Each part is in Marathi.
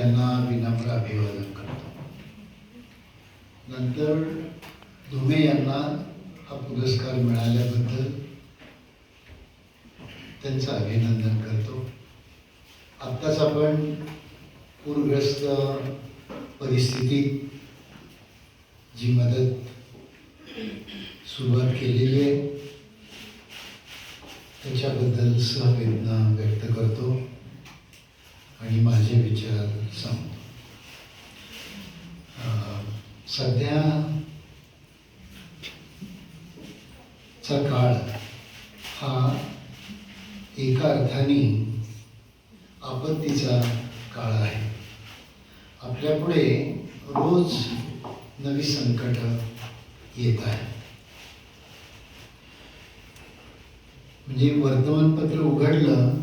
त्यांना विनम्र अभिवादन करतो. नंतर धुमे यांना हा पुरस्कार मिळाल्याबद्दल त्यांचं अभिनंदन करतो. आत्ताच आपण पूरग्रस्त परिस्थितीत जी मदत सुरुवात केलेली आहे त्याच्याबद्दल सहवेदना व्यक्त करतो. आणि माझे विचार सांगतो सध्याचा सध्या चा काळ हा एका अर्थाने आपत्तीचा काळ आहे. आपल्यापुढे रोज नवी संकट येत आहे. म्हणजे वर्तमानपत्र उघडलं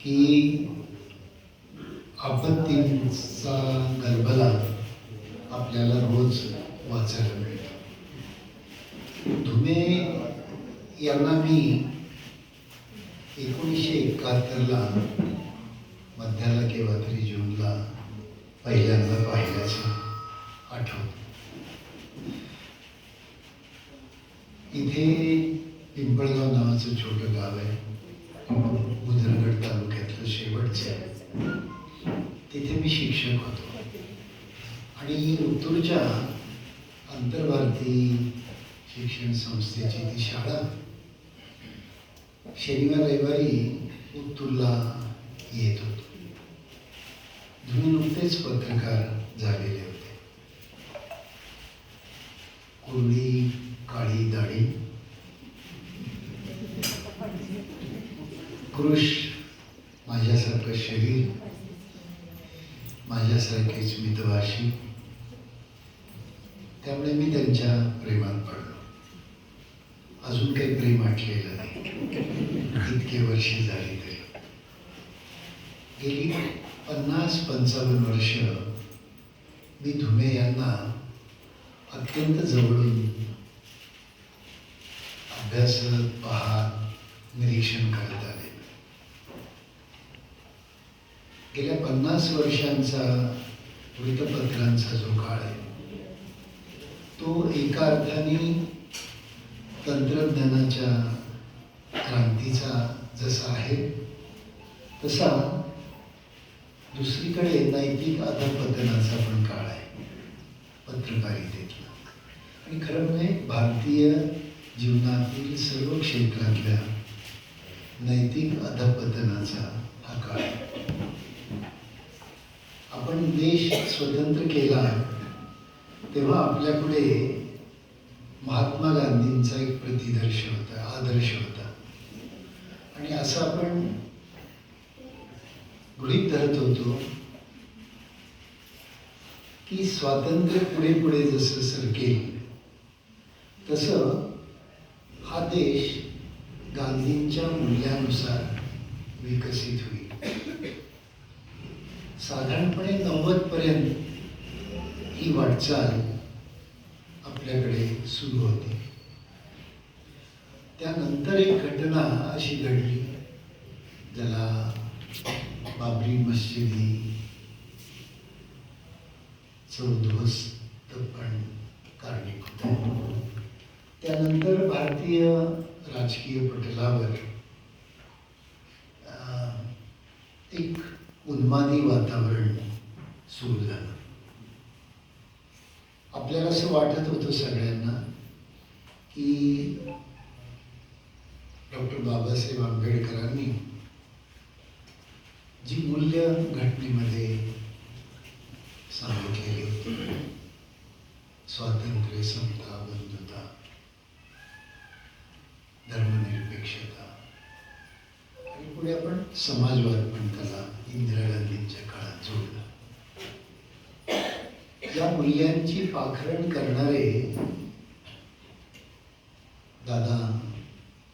की आपत्तींचा गलबला आपल्याला रोज वाचायला मिळतो. धुमे यांना मी एकोणीसशे एकाहत्तरला मध्याला किंवा तरी जूनला पहिल्यांदा पाहिल्याचं आठवत. इथे पिंपळगाव नावाचं छोटं गाव आहे. उदरगड तालुक्यातलं शेवटचं. आहे तिथे मी शिक्षक होतो आणि उत्तूरच्या आंतरभारती शिक्षण संस्थेची ती शाळा शनिवार रविवारी उत्तूरला येत होतो. तुम्ही नुकतेच पत्रकार झालेले माझ्यासारखीच मितभाषी त्यामुळे मी त्यांच्या प्रेमात पडलो. अजून काही प्रेम आटलेलं नाही. इतके वर्ष झाली तरी. गेली पन्नास पंचावन्न वर्ष मी धुमे यांना अत्यंत जवळून अभ्यासत पाहत निरीक्षण करत आले. गेल्या पन्नास वर्षांचा वृत्तपत्रांचा जो काळ आहे तो एका अर्थाने तंत्रज्ञानाच्या क्रांतीचा जसा आहे तसा दुसरीकडे नैतिक अधपतनाचा पण काळ आहे पत्रकारितेतला. आणि खरं म्हणजे भारतीय जीवनातील सर्व क्षेत्रातल्या नैतिक अधपतनाचा हा काळ आहे. आपण देश स्वतंत्र केला तेव्हा आपल्यापुढे महात्मा गांधींचा एक प्रतिदर्श होता आदर्श होता. आणि असं आपण गृहीत धरत होतो की स्वातंत्र्य पुढे पुढे जसं सरकेल तसं हा देश गांधींच्या मूल्यानुसार विकसित होईल. साधारणपणे नव्वद पर्यंत ही वाटचाल आपल्याकडे सुरू होती. त्यानंतर एक घटना अशी घडली ज्याला बाबरी मशिदी चौध्वस्त पण कारणीभूत आहे त्यानंतर भारतीय राजकीय पटलावर एक उन्मादी वातावरण सुरू झालं. आपल्याला असं वाटत होतं सगळ्यांना की डॉक्टर बाबासाहेब आंबेडकरांनी जी मूल्य घटनेमध्ये सांगितलेली होती स्वातंत्र्य समता बंधुता धर्मनिरपेक्षता समाजवाद पण त्याला इंदिरा गांधींच्या काळात जोडला. या मूल्यांची पाखरण करणारे दादा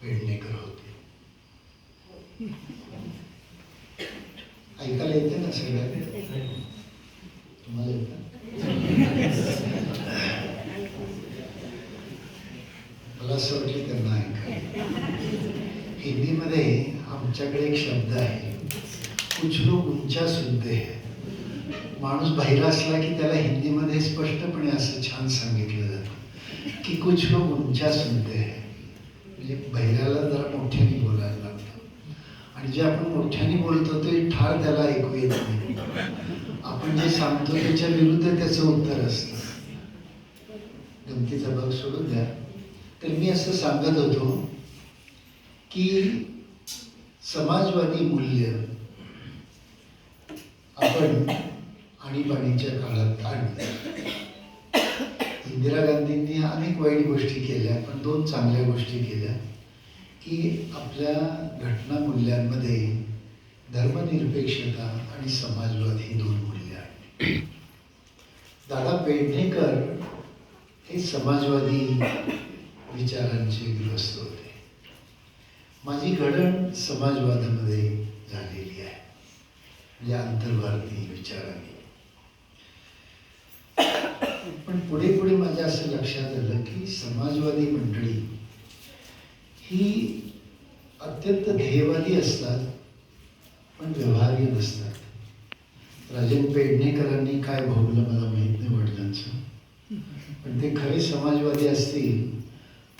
पेडणेकर होते. ऐकायला येते ना सगळ्या तुम्हाला मला असं वाटलं त्यांना ऐकायला. हिंदीमध्ये आमच्याकडे एक शब्द आहे. कुछ लोग उंचा सुनते हैं. माणूस बहिरा असला की त्याला हिंदीमध्ये स्पष्टपणे असं छान सांगितलं जातं. की कुछ लोग उंचा सुनते है. म्हणजे बहिऱ्याला जरा मोठ्याने बोलायला लागतं. आणि जे आपण मोठ्याने बोलतो ते ठार त्याला ऐकू येत नाही. आपण जे सांगतो त्याच्या विरुद्ध त्याचं उत्तर असतं. गमतीचा भाग सोडून द्या. तर मी असं सांगत होतो की समाजवादी मूल्य आपण आणीबाणीच्या काळात आणली. इंदिरा गांधींनी अनेक वाईट गोष्टी केल्या पण दोन चांगल्या गोष्टी केल्या की आपल्या घटना मूल्यांमध्ये धर्मनिरपेक्षता आणि समाजवाद ही दोन मूल्य आहेत. दादा पेडणेकर हे समाजवादी विचारांचे ग्रस्त होते. माझी घडण समाजवादामध्ये झालेली आहे. म्हणजे आंतरभारतीय विचारांनी. पण पुढे पुढे माझ्या असं लक्षात आलं की समाजवादी मंडळी ही अत्यंत ध्येयवादी असतात पण व्यवहार्य नसतात. राजन पेडणेकरांनी काय भोगलं मला माहीत नाही वडिलांचं. पण ते खरे समाजवादी असतील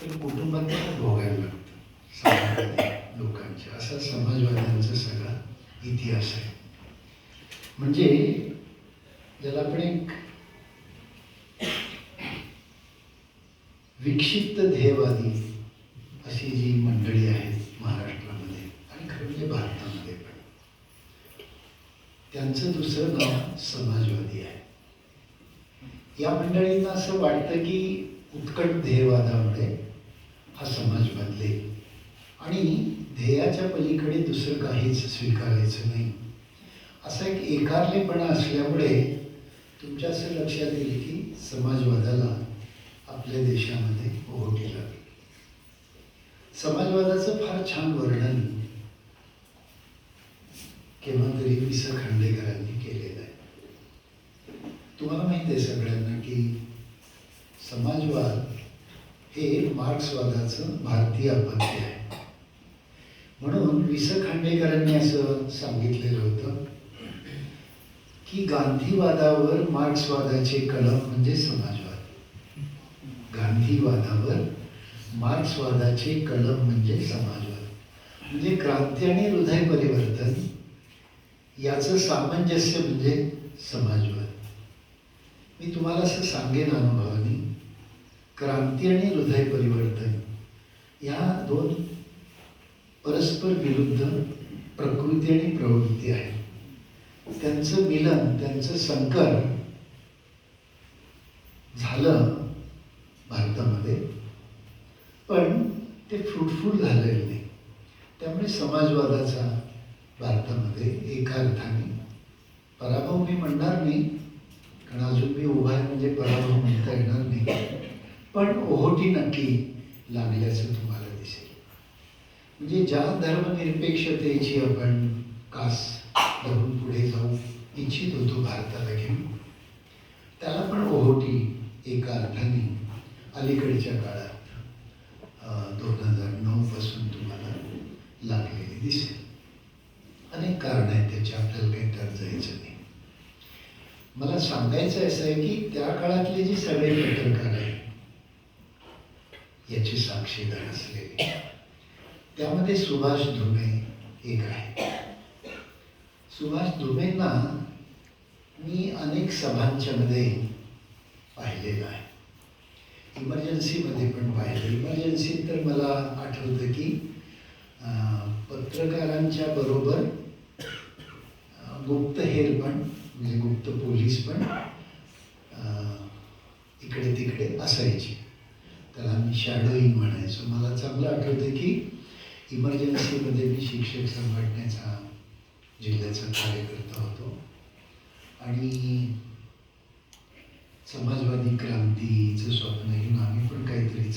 तर कुटुंबात भोगायला लागतं लोकांच्या असा समाजवाद्यांचा सगळा इतिहास आहे. म्हणजे ज्याला आपण एक विक्षिप्त ध्येयवादी अशी जी मंडळी आहेत महाराष्ट्रामध्ये आणि खरं म्हणजे भारतामध्ये पण त्यांचं दुसरं नाव समाजवादी आहे. या मंडळींना असं वाटतं की उत्कट ध्येयवादामुळे हा समाज बदलेल आणि ध्येयाच्या पलीकडे दुसरं काहीच स्वीकारायचं नाही. असा एक एकारलेपणा असल्यामुळे तुमच्या असं लक्षात येईल की समाजवादाला आपल्या देशामध्ये ओहोटी लागली समाजवादाचं फार छान वर्णन केव्हा तरी वि स खांडेकरांनी केलेलं आहे. तुम्हाला माहिती आहे सगळ्यांना की समाजवाद हे मार्क्सवादाचं भारतीय अपत्य आहे. म्हणून वि स खांडेकरांनी असं सांगितलेलं होतं की गांधीवादावर मार्क्सवादाचे कलम म्हणजे समाजवाद. गांधीवादावर मार्क्सवादाचे कलम म्हणजे समाजवाद. म्हणजे क्रांती आणि हृदय परिवर्तन याचं सामंजस्य म्हणजे समाजवाद. मी तुम्हाला असं सांगेन अनुभवाने क्रांती आणि हृदय परिवर्तन या दोन परस्पर विरुद्ध प्रकृती आणि प्रवृत्ती आहे. त्यांचं मिलन त्यांचं संकर झालं भारतामध्ये पण ते फ्रुटफुल झालेलं नाही. त्यामुळे समाजवादाचा भारतामध्ये एका अर्थाने पराभव मी म्हणणार नाही कारण अजून मी उभा आहे म्हणजे पराभव म्हणता येणार नाही. पण ओहोटी नक्की लागल्याचं तुम्हाला म्हणजे ज्या धर्मनिरपेक्षतेची आपण कास धरून पुढे जाऊ इच्छित होतो भारताला घेऊन त्याला पण ओहोटी एका अर्थाने अलीकडच्या काळात दोन हजार नऊ पासून तुम्हाला लागलेली दिसेल. अनेक कारण आहेत त्याचे आपल्याला काही तर जायचं नाही. मला सांगायचं असं आहे की त्या काळातले जे सगळे पत्रकार आहेत याची साक्षीदार असलेले त्यामध्ये सुभाष धुमे एक आहे. सुभाष धुमेंना मी अनेक सभांच्यामध्ये पाहिलेलं आहे. इमर्जन्सीमध्ये पण पाहिलं. इमर्जन्सीत तर मला आठवतं की पत्रकारांच्या बरोबर गुप्तहेर पण म्हणजे गुप्त पोलीस पण इकडे तिकडे असायचे. त्याला आम्ही शॅडोईंग म्हणायचो. मला चांगलं आठवतं की इमर्जन्सीमध्ये मी शिक्षक संघटनेचा जिल्ह्याचा कार्यकर्ता होतो. आणि समाजवादी क्रांतीचं स्वप्न घेऊन आम्ही पण काहीतरी